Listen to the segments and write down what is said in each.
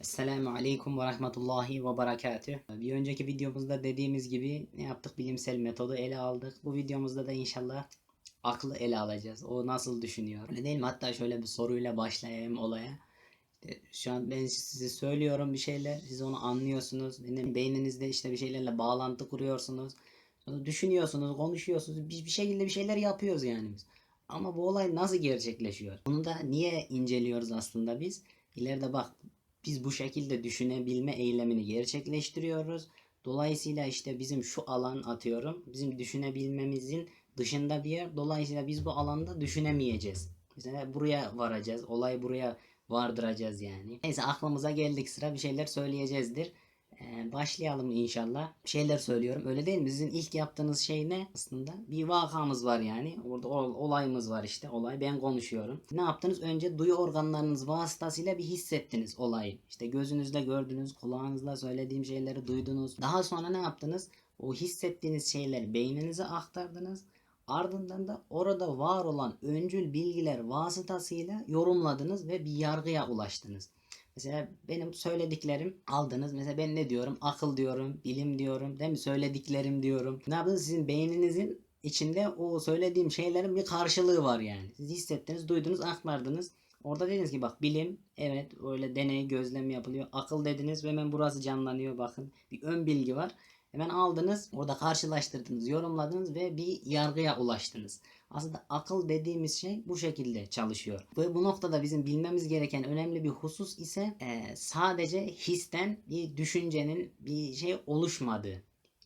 Esselamu Aleyküm ve Rahmetullahi ve Berekatüh. Bir önceki videomuzda dediğimiz gibi ne yaptık? Bilimsel metodu ele aldık. Bu videomuzda da inşallah aklı ele alacağız. O nasıl düşünüyor? Öyle değil mi? Hatta şöyle bir soruyla başlayayım olaya. Şu an ben size söylüyorum bir şeyler. Siz onu anlıyorsunuz. Benim beyninizde işte bir şeylerle bağlantı kuruyorsunuz. Sonra düşünüyorsunuz, konuşuyorsunuz. Bir, bir şekilde bir şeyler yapıyoruz yani biz. Ama bu olay nasıl gerçekleşiyor? Bunu da niye inceliyoruz aslında biz? İleride bak biz bu şekilde düşünebilme eylemini gerçekleştiriyoruz. Dolayısıyla işte bizim şu alan atıyorum. Bizim düşünebilmemizin dışında bir yer. Dolayısıyla biz bu alanda düşünemeyeceğiz. Mesela buraya varacağız. Olay buraya vardıracağız yani. Neyse aklımıza geldik sıra bir şeyler söyleyeceğizdir. Ee, başlayalım inşallah. Bir şeyler söylüyorum. Öyle değil mi? Sizin ilk yaptığınız şey ne aslında? Bir vakamız var yani. Orada ol- olayımız var işte. Olay. Ben konuşuyorum. Ne yaptınız? Önce duyu organlarınız vasıtasıyla bir hissettiniz olayı. İşte gözünüzle gördünüz, kulağınızla söylediğim şeyleri duydunuz. Daha sonra ne yaptınız? O hissettiğiniz şeyleri beyninize aktardınız. Ardından da orada var olan öncül bilgiler vasıtasıyla yorumladınız ve bir yargıya ulaştınız. Mesela benim söylediklerim aldınız. Mesela ben ne diyorum? Akıl diyorum, bilim diyorum, değil mi? Söylediklerim diyorum. Ne yaptınız? Sizin beyninizin içinde o söylediğim şeylerin bir karşılığı var yani. Siz hissettiniz, duydunuz, aktardınız. Orada dediniz ki bak bilim evet öyle deney gözlem yapılıyor. Akıl dediniz ve hemen burası canlanıyor bakın. Bir ön bilgi var. Hemen aldınız, orada karşılaştırdınız, yorumladınız ve bir yargıya ulaştınız. Aslında akıl dediğimiz şey bu şekilde çalışıyor. Ve bu noktada bizim bilmemiz gereken önemli bir husus ise e, sadece histen bir düşüncenin bir şey oluşmadığı.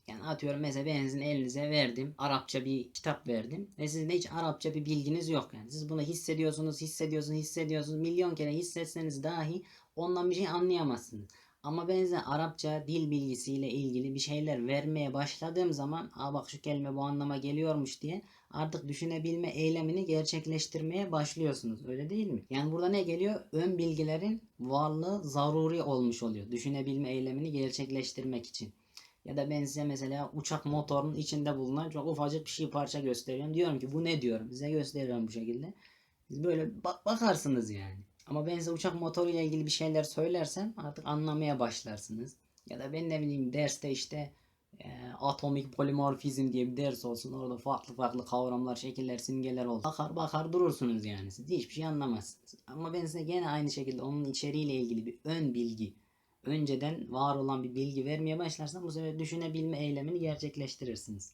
Yani atıyorum mesela ben sizin elinize verdim. Arapça bir kitap verdim. Ve sizin hiç Arapça bir bilginiz yok. Yani siz bunu hissediyorsunuz, hissediyorsunuz, hissediyorsunuz. Milyon kere hissetseniz dahi ondan bir şey anlayamazsınız. Ama ben size Arapça dil bilgisiyle ilgili bir şeyler vermeye başladığım zaman Aa bak şu kelime bu anlama geliyormuş diye artık düşünebilme eylemini gerçekleştirmeye başlıyorsunuz. Öyle değil mi? Yani burada ne geliyor? Ön bilgilerin varlığı zaruri olmuş oluyor. Düşünebilme eylemini gerçekleştirmek için. Ya da ben size mesela uçak motorunun içinde bulunan çok ufacık bir şey parça gösteriyorum. Diyorum ki bu ne diyorum. Size gösteriyorum bu şekilde. Siz böyle bak- bakarsınız yani. Ama ben size uçak motoruyla ilgili bir şeyler söylersem artık anlamaya başlarsınız. Ya da ben ne bileyim derste işte e, atomik polimorfizm diye bir ders olsun. Orada farklı farklı kavramlar, şekiller, simgeler olsun. Bakar bakar durursunuz yani. Siz hiçbir şey anlamazsınız. Ama ben size gene aynı şekilde onun içeriğiyle ilgili bir ön bilgi, önceden var olan bir bilgi vermeye başlarsam bu sefer düşünebilme eylemini gerçekleştirirsiniz.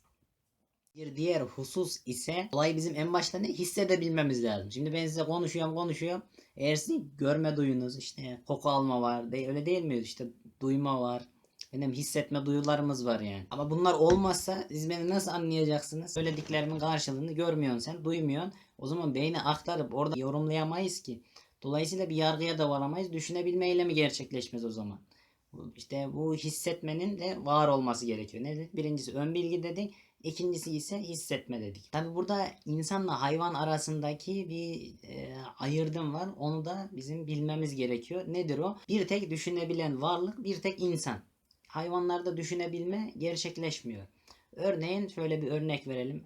Bir diğer husus ise olay bizim en başta ne hissedebilmemiz lazım. Şimdi ben size konuşuyorum konuşuyorum. Eğer sizin görme duyunuz işte koku alma var. De, öyle değil mi? İşte duyma var. Benim hissetme duyularımız var yani. Ama bunlar olmazsa siz beni nasıl anlayacaksınız? Söylediklerimin karşılığını görmüyorsun sen, duymuyorsun. O zaman beyni aktarıp orada yorumlayamayız ki. Dolayısıyla bir yargıya da varamayız. Düşünebilme eylemi gerçekleşmez o zaman. İşte bu hissetmenin de var olması gerekiyor. Ne dedik? Birincisi ön bilgi dedik. İkincisi ise hissetme dedik. Tabi burada insanla hayvan arasındaki bir e, ayırdım var. Onu da bizim bilmemiz gerekiyor. Nedir o? Bir tek düşünebilen varlık, bir tek insan. Hayvanlarda düşünebilme gerçekleşmiyor. Örneğin şöyle bir örnek verelim.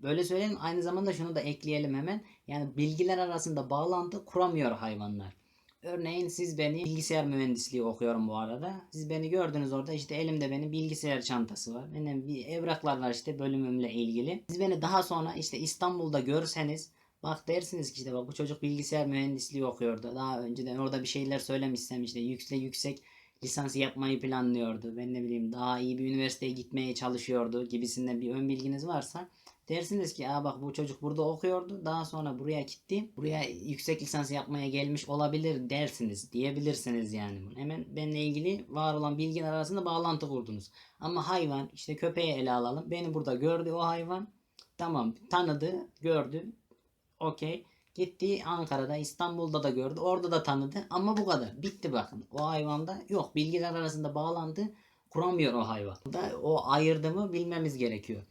Böyle söyleyelim aynı zamanda şunu da ekleyelim hemen. Yani bilgiler arasında bağlantı kuramıyor hayvanlar. Örneğin siz beni bilgisayar mühendisliği okuyorum bu arada. Siz beni gördünüz orada işte elimde benim bilgisayar çantası var. Benim bir evraklar var işte bölümümle ilgili. Siz beni daha sonra işte İstanbul'da görseniz bak dersiniz ki işte bak bu çocuk bilgisayar mühendisliği okuyordu. Daha önceden orada bir şeyler söylemişsem işte yüksek yüksek lisans yapmayı planlıyordu. Ben ne bileyim daha iyi bir üniversiteye gitmeye çalışıyordu gibisinden bir ön bilginiz varsa Dersiniz ki Aa bak bu çocuk burada okuyordu. Daha sonra buraya gitti. Buraya yüksek lisans yapmaya gelmiş olabilir dersiniz. Diyebilirsiniz yani. bunu. Hemen benimle ilgili var olan bilgiler arasında bağlantı kurdunuz. Ama hayvan işte köpeği ele alalım. Beni burada gördü o hayvan. Tamam tanıdı gördü. Okey. Gitti Ankara'da İstanbul'da da gördü. Orada da tanıdı. Ama bu kadar. Bitti bakın. O hayvanda yok. Bilgiler arasında bağlantı kuramıyor o hayvan. Da o ayırdımı bilmemiz gerekiyor.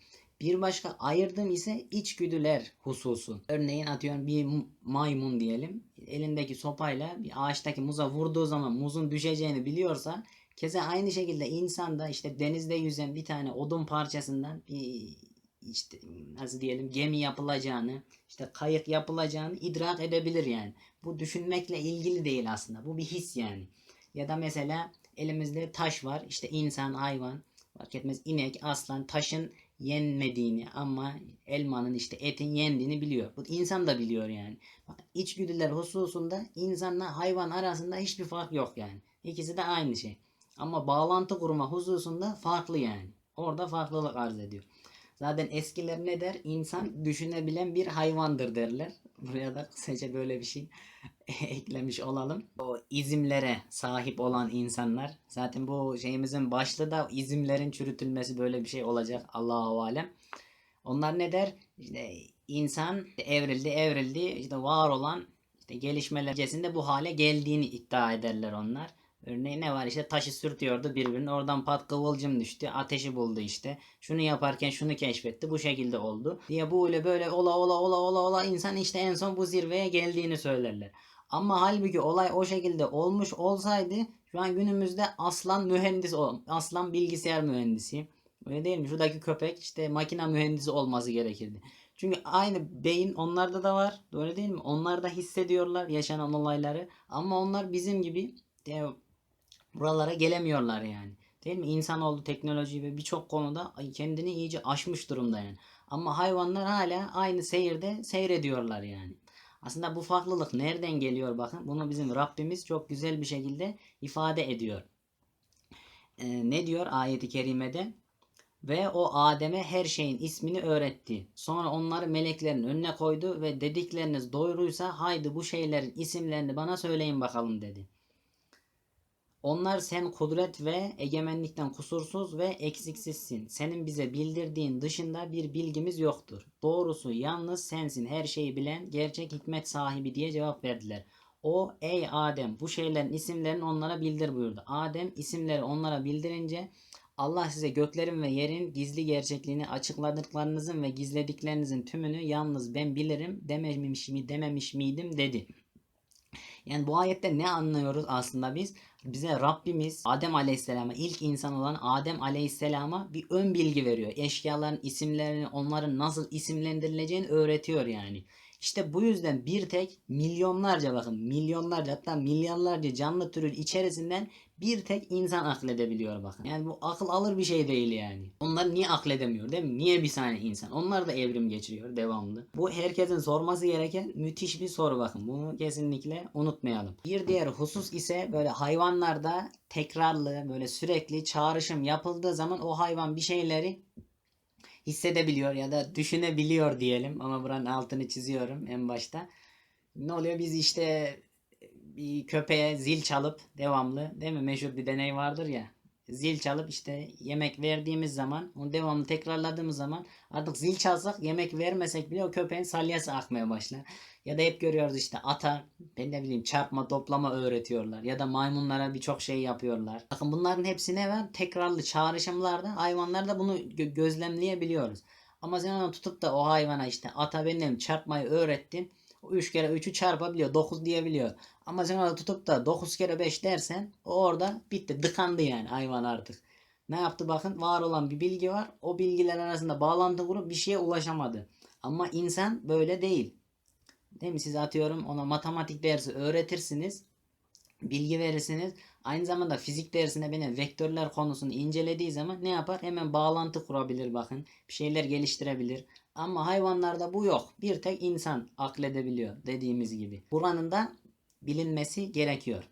Bir başka ayırdım ise içgüdüler hususu. Örneğin atıyorum bir maymun diyelim. Elindeki sopayla bir ağaçtaki muza vurduğu zaman muzun düşeceğini biliyorsa keza aynı şekilde insan da işte denizde yüzen bir tane odun parçasından bir işte nasıl diyelim gemi yapılacağını işte kayık yapılacağını idrak edebilir yani. Bu düşünmekle ilgili değil aslında. Bu bir his yani. Ya da mesela elimizde taş var. İşte insan, hayvan, fark etmez inek, aslan taşın yenmediğini ama elmanın işte etin yendiğini biliyor. Bu insan da biliyor yani. İçgüdüler hususunda insanla hayvan arasında hiçbir fark yok yani. İkisi de aynı şey. Ama bağlantı kurma hususunda farklı yani. Orada farklılık arz ediyor. Zaten eskiler ne der? İnsan düşünebilen bir hayvandır derler. Buraya da kısaca böyle bir şey eklemiş olalım. O izimlere sahip olan insanlar. Zaten bu şeyimizin başlığı da izimlerin çürütülmesi böyle bir şey olacak. Allahu alem. Onlar ne der? İşte insan evrildi, evrildi. İşte var olan işte gelişmeler bu hale geldiğini iddia ederler onlar. Örneğin ne var işte taşı sürtüyordu birbirine oradan pat kıvılcım düştü ateşi buldu işte şunu yaparken şunu keşfetti bu şekilde oldu diye böyle böyle ola ola ola ola ola insan işte en son bu zirveye geldiğini söylerler. Ama halbuki olay o şekilde olmuş olsaydı şu an günümüzde aslan mühendis aslan bilgisayar mühendisi öyle değil mi? Şuradaki köpek işte makine mühendisi olması gerekirdi. Çünkü aynı beyin onlarda da var. Öyle değil mi? Onlar da hissediyorlar yaşanan olayları. Ama onlar bizim gibi buralara gelemiyorlar yani. Değil mi? İnsanoğlu teknoloji ve birçok konuda kendini iyice aşmış durumda yani. Ama hayvanlar hala aynı seyirde seyrediyorlar yani. Aslında bu farklılık nereden geliyor bakın. Bunu bizim Rabbimiz çok güzel bir şekilde ifade ediyor. Ee, ne diyor ayeti kerimede? Ve o Adem'e her şeyin ismini öğretti. Sonra onları meleklerin önüne koydu ve dedikleriniz doğruysa haydi bu şeylerin isimlerini bana söyleyin bakalım dedi. Onlar sen kudret ve egemenlikten kusursuz ve eksiksizsin. Senin bize bildirdiğin dışında bir bilgimiz yoktur. Doğrusu yalnız sensin her şeyi bilen gerçek hikmet sahibi diye cevap verdiler. O ey Adem bu şeylerin isimlerini onlara bildir buyurdu. Adem isimleri onlara bildirince Allah size göklerin ve yerin gizli gerçekliğini açıkladıklarınızın ve gizlediklerinizin tümünü yalnız ben bilirim dememiş mi dememiş miydim dedi. Yani bu ayette ne anlıyoruz aslında biz? Bize Rabbimiz Adem Aleyhisselam'a ilk insan olan Adem Aleyhisselam'a bir ön bilgi veriyor. Eşyaların isimlerini, onların nasıl isimlendirileceğini öğretiyor yani. İşte bu yüzden bir tek milyonlarca bakın milyonlarca hatta milyarlarca canlı türü içerisinden bir tek insan akledebiliyor bakın. Yani bu akıl alır bir şey değil yani. Onlar niye akledemiyor değil mi? Niye bir saniye insan? Onlar da evrim geçiriyor devamlı. Bu herkesin sorması gereken müthiş bir soru bakın. Bunu kesinlikle unutmayalım. Bir diğer husus ise böyle hayvanlarda tekrarlı böyle sürekli çağrışım yapıldığı zaman o hayvan bir şeyleri hissedebiliyor ya da düşünebiliyor diyelim. Ama buranın altını çiziyorum en başta. Ne oluyor? Biz işte bir köpeğe zil çalıp devamlı değil mi? Meşhur bir deney vardır ya zil çalıp işte yemek verdiğimiz zaman onu devamlı tekrarladığımız zaman artık zil çalsak yemek vermesek bile o köpeğin salyası akmaya başlar. Ya da hep görüyoruz işte ata ben ne bileyim çarpma toplama öğretiyorlar ya da maymunlara birçok şey yapıyorlar. Bakın bunların hepsi ne var? Tekrarlı çağrışımlarda hayvanlarda bunu gö- gözlemleyebiliyoruz. Ama sen onu tutup da o hayvana işte ata benim çarpmayı öğrettin. O 3 kere 3'ü çarpabiliyor. 9 diyebiliyor. Ama sen onu tutup da 9 kere 5 dersen o orada bitti. Dıkandı yani hayvan artık. Ne yaptı bakın var olan bir bilgi var. O bilgiler arasında bağlantı kurup bir şeye ulaşamadı. Ama insan böyle değil. Değil mi? Siz atıyorum ona matematik dersi öğretirsiniz. Bilgi verirsiniz. Aynı zamanda fizik dersine benim vektörler konusunu incelediği zaman ne yapar? Hemen bağlantı kurabilir bakın. Bir şeyler geliştirebilir. Ama hayvanlarda bu yok. Bir tek insan akledebiliyor dediğimiz gibi. Buranın da bilinmesi gerekiyor.